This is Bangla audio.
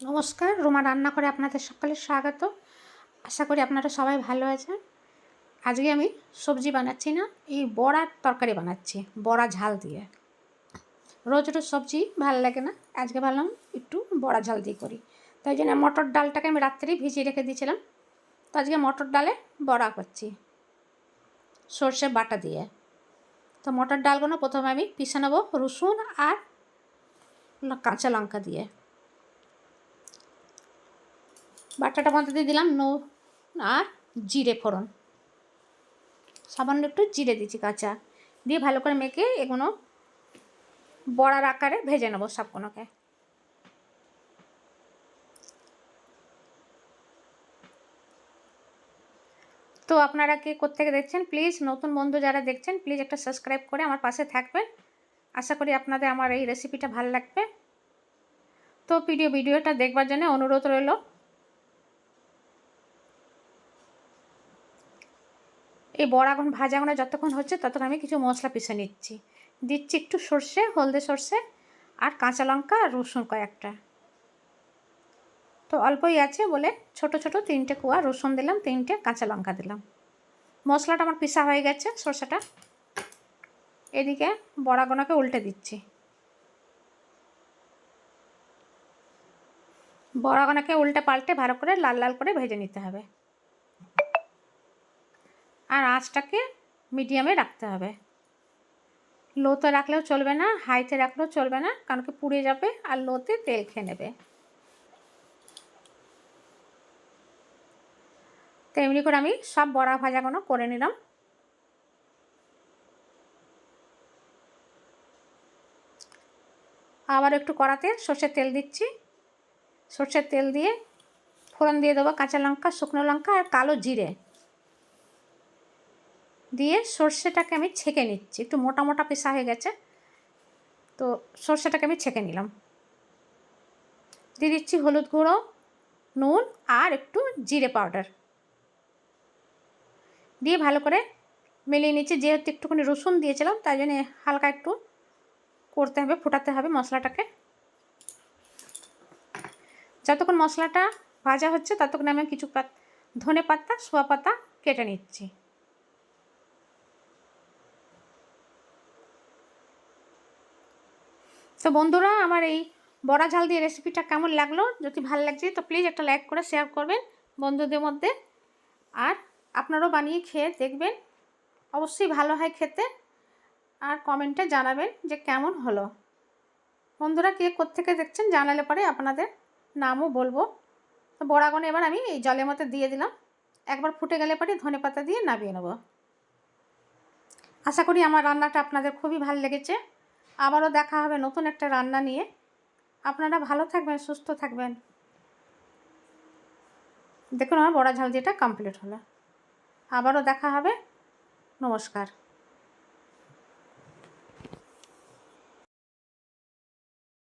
নমস্কার, রোমা রান্না করে আপনাদের সকলে স্বাগত। আশা করি আপনারা সবাই ভালো আছেন। আজকে আমি সবজি বানাচ্ছি না, এই বড়ার তরকারি বানাচ্ছি, বড়া ঝাল দিয়ে। রোজ রোজ সবজি ভালো লাগে না, আজকে ভাবলাম একটু বড়া ঝাল দিয়ে করি। তাই জন্য মটর ডালটাকে আমি রাত্রেই ভিজিয়ে রেখে দিয়েছিলাম। তো আজকে মটর ডালে বড়া করছি, সর্ষে বাটা দিয়ে। তো মটর ডালগুলো প্রথমে আমি পিষে নেব রসুন আর কাঁচা লঙ্কা দিয়ে। বাটাটা দিয়ে দিলাম নো আর জিরে ফোড়ন। সামান্য একটু জিরে দিচ্ছি কাঁচা। দিয়ে ভালো করে মেখে এগুলো বড়ার আকারে ভেজে নেব সবগুলোকে। তো আপনারা কে কোথেকে দেখছেন, প্লিজ নতুন বন্ধু যারা দেখছেন, প্লিজ একটা সাবস্ক্রাইব করে আমার পাশে থাকবেন। আশা করি আপনাদের আমার এই রেসিপিটা ভালো লাগবে। তো ভিডিও ভিডিওটা দেখবার জন্য অনুরোধ রইল। এই বড়াগুন ভাজাগুলো যতক্ষণ হচ্ছে ততক্ষণ আমি কিছু মশলা পিষে নিচ্ছি। দিচ্ছি একটু সর্ষে, হলদে সর্ষে আর কাঁচা লঙ্কা আর রসুন কয়েকটা। তো অল্পই আছে বলে ছোট ছোট তিনটে কুয়া রসুন দিলাম, তিনটে কাঁচা লঙ্কা দিলাম। মশলাটা আমার পিসা হয়ে গেছে সর্ষেটা। এদিকে বড়াগুলোকে উল্টে দিচ্ছি। বড়াগুলোকে উল্টে পাল্টে ভালো করে লাল লাল করে ভেজে নিতে হবে। আর আঁচটাকে মিডিয়ামে রাখতে হবে। লোতে রাখলেও চলবে না, হাইতে রাখলেও চলবে না, কারণ কি পুড়ে যাবে আর লোতে তেল খেয়ে নেবে। তো এমনি করে আমি সব বড়া ভাজাগুলো করে নিলাম। আবার একটু কড়াতে সর্ষের তেল দিচ্ছি। সর্ষের তেল দিয়ে ফোড়ন দিয়ে দেবো কাঁচা লঙ্কা, শুকনো লঙ্কা আর কালো জিরে। দিয়ে সর্ষেটাকে আমি ছেঁকে নিচ্ছি। একটু মোটা মোটা পেশা হয়ে গেছে। তো সর্ষেটাকে আমি ছেঁকে নিলাম। দিয়ে দিচ্ছি হলুদ গুঁড়ো, নুন আর একটু জিরে পাউডার। দিয়ে ভালো করে মেলিয়ে নিচ্ছি। যেহেতু একটুখানি রসুন দিয়েছিলাম, তাই জন্য হালকা একটু করতে হবে, ফোটাতে হবে মশলাটাকে। যতক্ষণ মশলাটা ভাজা হচ্ছে, ততক্ষণ আমি কিছু ধনে পাতা শোয়া পাতা কেটে নিচ্ছি। তো বন্ধুরা, আমার এই বড়া ঝাল দিয়ে রেসিপিটা কেমন লাগল? যদি ভালো লাগছে, তো প্লিজ একটা লাইক করে শেয়ার করবেন বন্ধুদের মধ্যে। আর আপনারাও বানিয়ে খেয়ে দেখবেন, অবশ্যই ভালো হয় খেতে। আর কমেন্টে জানাবেন যে কেমন হলো। বন্ধুরা, কে কোত্থেকে দেখছেন জানালে পরে আপনাদের নামও বলব। তো বড়াগুলো এবার আমি এই জলের মধ্যে দিয়ে দিলাম। একবার ফুটে গেলে পরে ধনে পাতা দিয়ে নামিয়ে নেব। আশা করি আমার রান্নাটা আপনাদের খুবই ভালো লেগেছে। আবারও দেখা হবে নতুন একটা রান্না নিয়ে। আপনারা ভালো থাকবেন, সুস্থ থাকবেন। দেখুন আমার বড়া ঝাল দিয়েটা কমপ্লিট হলো। আবারও দেখা হবে। নমস্কার।